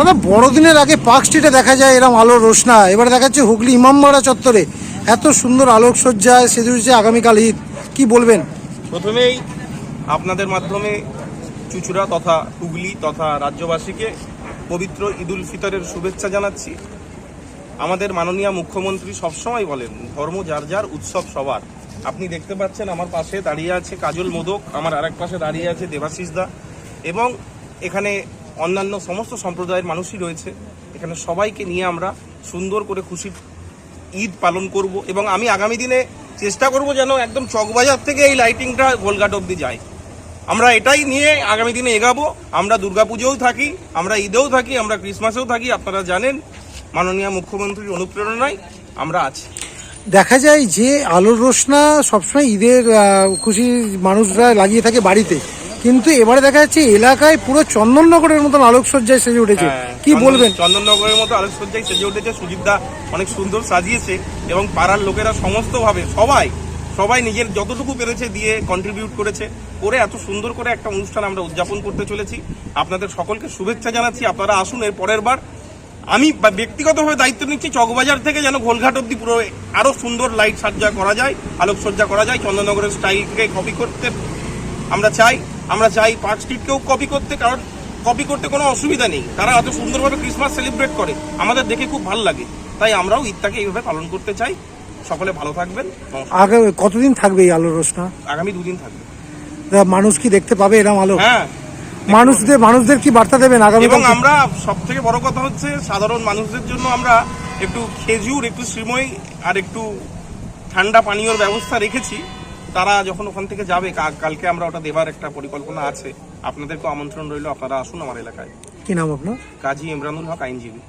দাদা, বড়দিনের আগে পার্ক স্ট্রিটে দেখা যায় এরকম আলো রোশনা। এবারে দেখা যাচ্ছে হুগলি ইমামবাড়া চত্বরে। এত সুন্দর আলোকসজ্জায় সেজে উঠেছে আগামীকাল ঈদ। কি বলবেন? প্রথমেই আপনাদের মাধ্যমে চুচুড়া তথা হুগলি তথা রাজ্যবাসীকে পবিত্র ঈদুল ফিতরের শুভেচ্ছা জানাচ্ছি। আমাদের মাননীয় মুখ্যমন্ত্রী সবসময় বলেন, ধর্ম যার যার, উৎসব সবার। আপনি দেখতে পাচ্ছেন আমার পাশে দাঁড়িয়ে আছে কাজল মোদক, আমার আরেক পাশে দাঁড়িয়ে আছে দেবাশিস দা। এবং এখানে অন্যান্য সমস্ত সম্প্রদায়ের মানুষই রয়েছে। এখানে সবাইকে নিয়ে আমরা সুন্দর করে খুশির ঈদ পালন করব এবং আমি আগামী দিনে চেষ্টা করব যেন একদম চকবাজার থেকে এই লাইটিংটা গোলঘাট অব্দি যায়। আমরা এটাই নিয়ে আগামী দিনে এগাবো। আমরা দুর্গাপুজোও থাকি, আমরা ঈদেও থাকি, আমরা ক্রিসমাসেও থাকি। আপনারা জানেন, মাননীয় মুখ্যমন্ত্রীর অনুপ্রেরণায় আমরা আছি। দেখা যায় যে আলোর রোশনা সবসময় ঈদের খুশি মানুষরা লাগিয়ে থাকে বাড়িতে। কিন্তু এবারে দেখা যাচ্ছে এলাকায় পুরো চন্দননগরের মতন আলোকসজ্জায় সেজে উঠেছে। হ্যাঁ, কি বলবেন? চন্দননগরের মতো আলোকসজ্জায় সেজে উঠেছে সুজিতদা অনেক সুন্দর সাজিয়েছে এবং পাড়ার লোকেরা সমস্তভাবে সবাই সবাই নিজের যতটুকু পেরেছে দিয়ে কন্ট্রিবিউট করেছে করে এত সুন্দর করে একটা অনুষ্ঠান আমরা উদযাপন করতে চলেছি। আপনাদের সকলকে শুভেচ্ছা জানাচ্ছি আপনারা আসুন এর পরের বার আমি ব্যক্তিগতভাবে দায়িত্ব নিচ্ছি চকবাজার থেকে যেন ঘোলঘাট অব্দি পুরো আরও সুন্দর লাইট সাজ্জা করা যায় আলোকসজ্জা করা যায় চন্দননগরের স্টাইলকে কপি করতে আমরা চাই। আমরা চাই পার্ক স্ট্রিটকেও কপি করতে কারণ কপি করতে কোনো অসুবিধা নেই। তারা এত সুন্দরভাবে ক্রিসমাস সেলিব্রেট করে। আমাদের দেখে খুব ভালো লাগে। তাই আমরাও ঈদটাকে এইভাবে পালন করতে চাই। সকলে ভালো থাকবেন। নমস্কার। আগে কতদিন থাকবে এই আলোর রোশনা? আগামী দুদিন থাকবে। মানুষ কি দেখতে পাবে এরকম আলো? হ্যাঁ। মানুষদের মানুষদের কি বার্তা দেবেন আগামী এবং আমরা সব থেকে বড় কথা হচ্ছে সাধারণ মানুষদের জন্য আমরা একটু খেজুর একটু শ্রীময় আর একটু ঠান্ডা পানীয়র ব্যবস্থা রেখেছি। তারা যখন ওখান থেকে যাবে কালকে আমরা ওটা দেবার একটা পরিকল্পনা আছে। আপনাদেরকে আমন্ত্রণ রইল আপনারা আসুন আমার এলাকায়। কি নাম আপনার? কাজী ইমরানুল হক আইনজীবী।